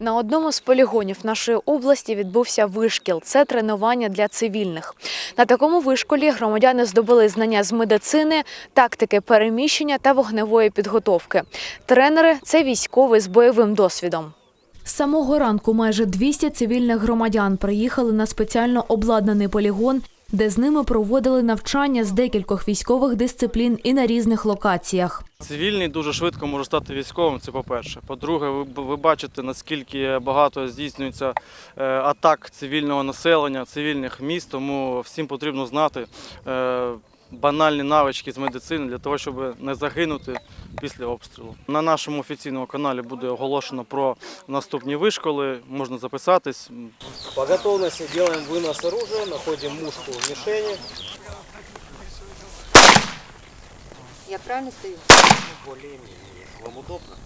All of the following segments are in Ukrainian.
На одному з полігонів нашої області відбувся вишкіл. Це тренування для цивільних. На такому вишколі громадяни здобули знання з медицини, тактики переміщення та вогневої підготовки. Тренери це військові з бойовим досвідом. З самого ранку майже 200 цивільних громадян приїхали на спеціально обладнаний полігон, де з ними проводили навчання з декількох військових дисциплін і на різних локаціях. Цивільний дуже швидко може стати військовим. Це по-перше. По-друге, ви, ви бачите, наскільки багато здійснюється е, атак цивільного населення, цивільних міст. Тому всім потрібно знати е, банальні навички з медицини для того, щоб не загинути після обстрілу. На нашому офіційному каналі буде оголошено про наступні вишколи. Можна записатись. По готовности делаем вынос оружия, находим мушку в мишени. Я правильно стою? Вам удобно?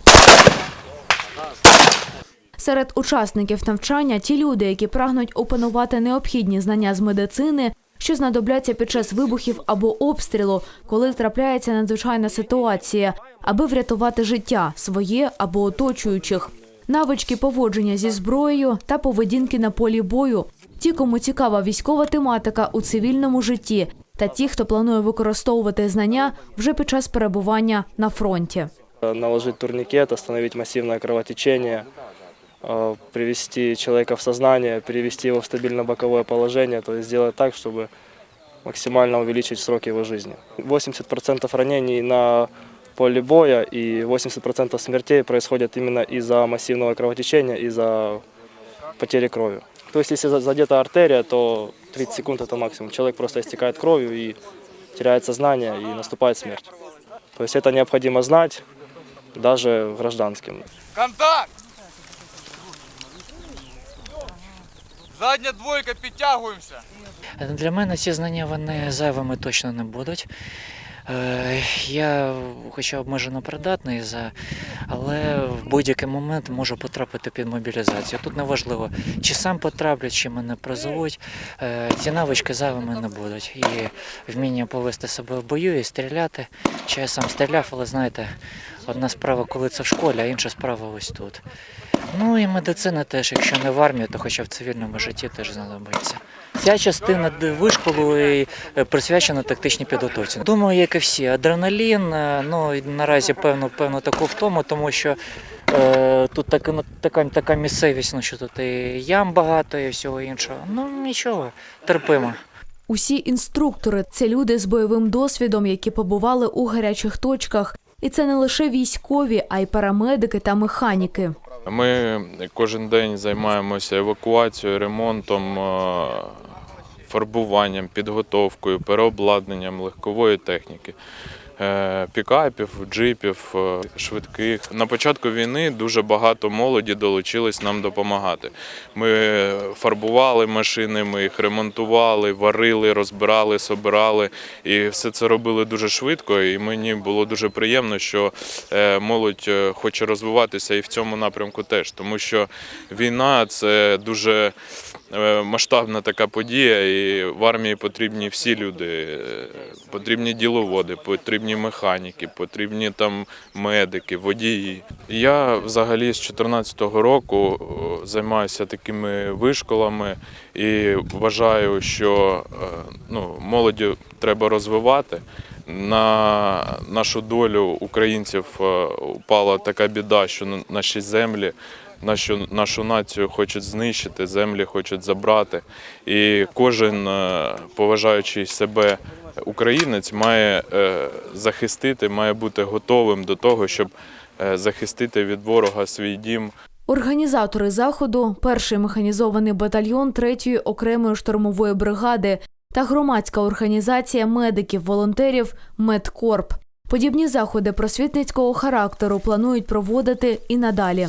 Серед учасників навчання ті люди, які прагнуть опанувати необхідні знання з медицини, що знадобляться під час вибухів або обстрілу, коли трапляється надзвичайна ситуація, аби врятувати життя своє або оточуючих, навички поводження зі зброєю та поведінки на полі бою. Ті, кому цікава військова тематика у цивільному житті, та ті, хто планує використовувати знання вже під час перебування на фронті. наложить турникет, остановить массивное кровотечение, э, привести человека в сознание, перевести его в стабильно-боковое положение, то есть сделать так, чтобы максимально увеличить срок его жизни. 80% ранений на поле боя и 80% смертей происходят именно из-за массивного кровотечения, из-за потери крови. То есть если за- задета артерия, то 30 секунд это максимум. Человек просто истекает кровью и теряет сознание и наступает смерть. То есть это необходимо знать даже гражданским. Контакт! Задня двойка, підтягуємося. Для мене ці знання вони зайвими точно не будуть. Е, Я хоча обмежено придатний, але в будь-який момент можу потрапити під мобілізацію. Тут неважливо, чи сам потраплю, чи мене призовуть. Е, Ці навички зайвими не будуть. І вміння повести себе в бою і стріляти. Чи я сам стріляв, але знаєте, одна справа, коли це в школі, а інша справа ось тут. Ну і медицина теж, якщо не в армії, то хоча в цивільному житті теж знадобиться. Ця частина вишколу е, присвячена тактичній підготовці. Думаю, як і всі, адреналін, е, ну і наразі певно, певно таку втому, тому що е, тут така, ну, така, така місцевість, ну що тут і ям багато і всього іншого. Ну нічого, терпимо. Усі інструктори це люди з бойовим досвідом, які побували у гарячих точках. І це не лише військові, а й парамедики та механіки. Ми кожен день займаємося евакуацією, ремонтом, е, фарбуванням, підготовкою, переобладнанням легкової техніки. Е, Пікапів, джипів, е, швидких. На початку війни дуже багато молоді долучились нам допомагати. Ми фарбували машини, ми їх ремонтували, варили, розбирали, собирали. І все це робили дуже швидко. І мені було дуже приємно, що е, молодь хоче розвиватися і в цьому напрямку теж, тому що війна це дуже масштабна така подія, і в армії потрібні всі люди. Потрібні діловоди, потрібні механіки, потрібні там медики, водії. Я взагалі з 2014 року е, займаюся такими вишколами і вважаю, що е, ну, молоді треба розвивати. На нашу долю українців е, упала така біда, що на- наші землі, нашу, нашу націю хочуть знищити, землі хочуть забрати. І кожен поважаючий себе українець має е, захистити, має бути готовим до того, щоб е, захистити від ворога свій дім, Організатори заходу перший механізований батальйон 3-ї окремої штурмової бригади та громадська організація медиків-волонтерів Медкорп. Подібні заходи просвітницького характеру планують проводити і надалі.